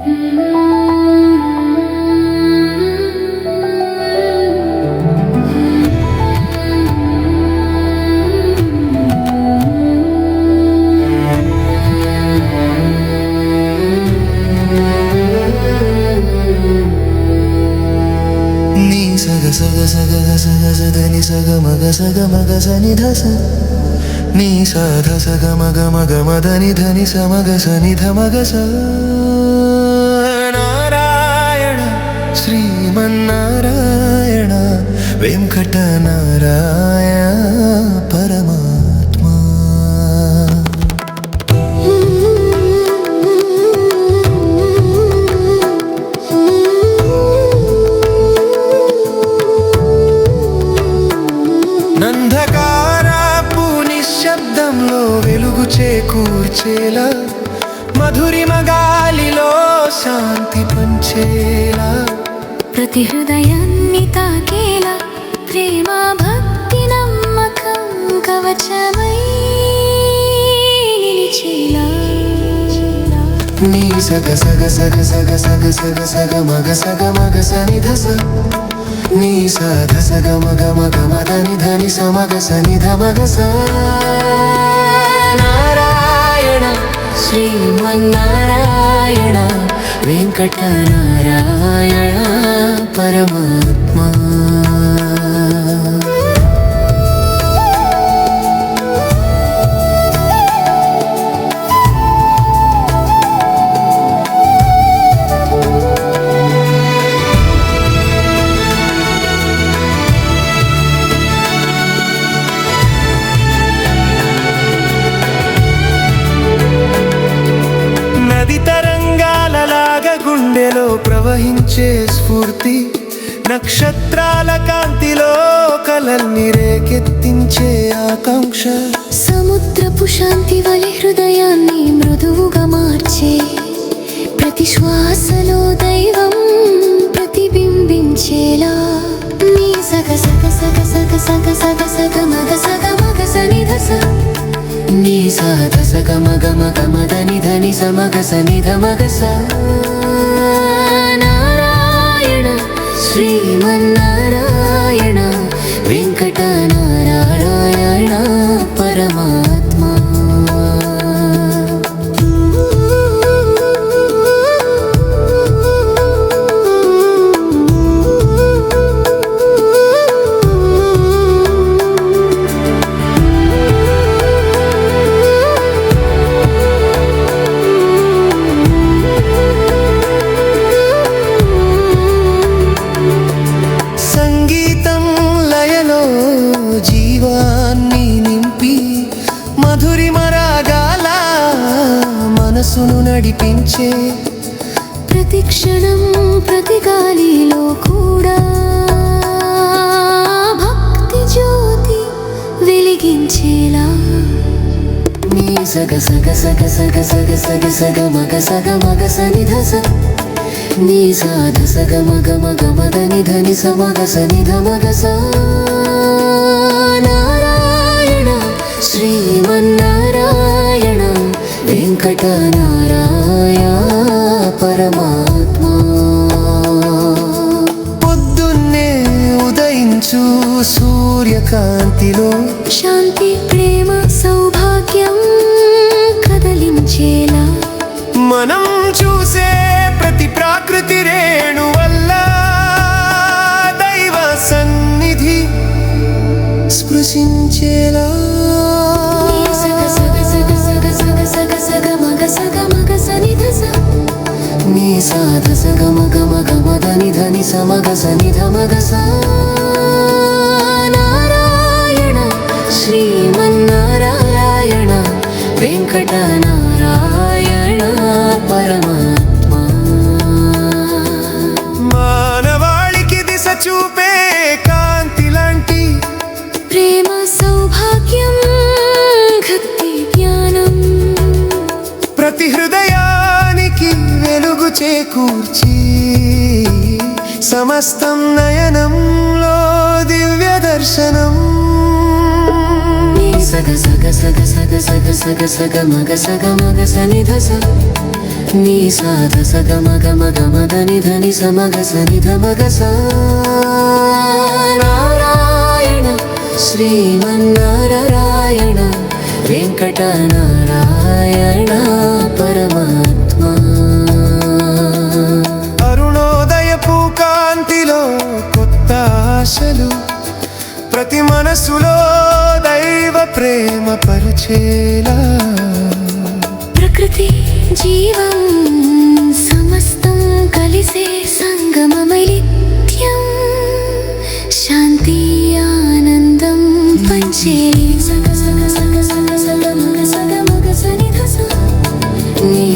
నీ సగ సగ సగ గ సగ సగ ని సగ మగ సగ మగ స ని ధ స నీ స ధ స గ మగ మగ వెంకట నారాయణ పరమాత్మా నందకారాపు నిశ్శబ్దంలో వెలుగు చేకూర్చేలా మధురిమ గాలిలో శాంతి పంచేలా. ప్రతి హృదయాన్ని తాకేలా ప్రేమ భక్తి నమ్మకం కవచమై నీ సగ సగ సగ సగ సగ సగ సగ మగ సగ మగ సని ధస నీ సగ సగ మగ మగ మద ని ధని స మగ సని ధ మగ స. నారాయణ శ్రీమన్నారాయణ వెంకట నారాయణ పరమాత్మా గుండెలో ప్రవహించే స్ఫూర్తి నక్షత్రాల కాంతిలో కలల్ని రేకెత్తించే ఆకాంక్ష. సముద్రపు శాంతి వలి హృదయాన్ని మృదువుగా మార్చే ప్రతి శ్వాసలో దైవం ప్రతిబింబించేలా. నీ సగ సగ సగ సగ సగ సగ సగ మగ సగ మగ సని నీ సాధ సగ మగ మగ మద నిధని స మగ స మగ స. శ్రీమన్నారాయణ వెంకట నారాయణ నడిపించే ప్రతి క్షణం ప్రతి గాలిలో కూడా భక్తి జ్యోతి వెలిగించేలా. నీ సగ సగ సగ సగ సగ సగ సగ మగ సగ మగ సని ధస నీ సాధ సగ మగ మగ మగ నిధని స మగ సని ధ మగ స. నారాయణ శ్రీమన్నారాయణ వెంకట నారాయణ పరమాత్మా పొద్దున్నే ఉదయించు సూర్యకాంతిలో శాంతి ప్రేమ సౌభాగ్యం కదలించేలా. నిధని స మగ సని ధ మగ స నారాయణ శ్రీమన్నారాయణ వెంకట నారాయణ పరమాత్మా. మానవాళికి దిశ చూపే కాంతి లాంటి ప్రేమ సౌభాగ్యం భక్తి జ్ఞానం. ప్రతి హృదయానికి వెలుగు చేకూర్చి. సమస్తం నయనంలో దివ్య దర్శనం సగ సగ సగ సగ సగ సగ సగ మగ సగ మగ సనిధ స నీ సాధ సగ మగ మగ మగ నిధని సమగ సనిధ మగ స. నారాయణ శ్రీమన్నారాయణ వెంకట ప్రేమ పరిచేలా. ప్రకృతి జీవం సమస్తం కలిసే సంగమమై నిత్యం శాంతి ఆనందం పంచే. సగ మగ మగ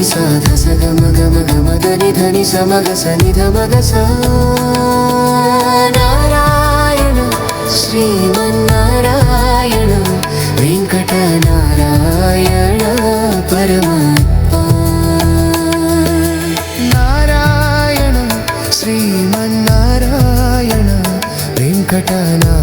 సాధ సగ మగ మగ మద నిధ ని సమగ సనిధ మగ స. నారాయణ శ్రీమన్నారాయణ వెంకట నారాయణ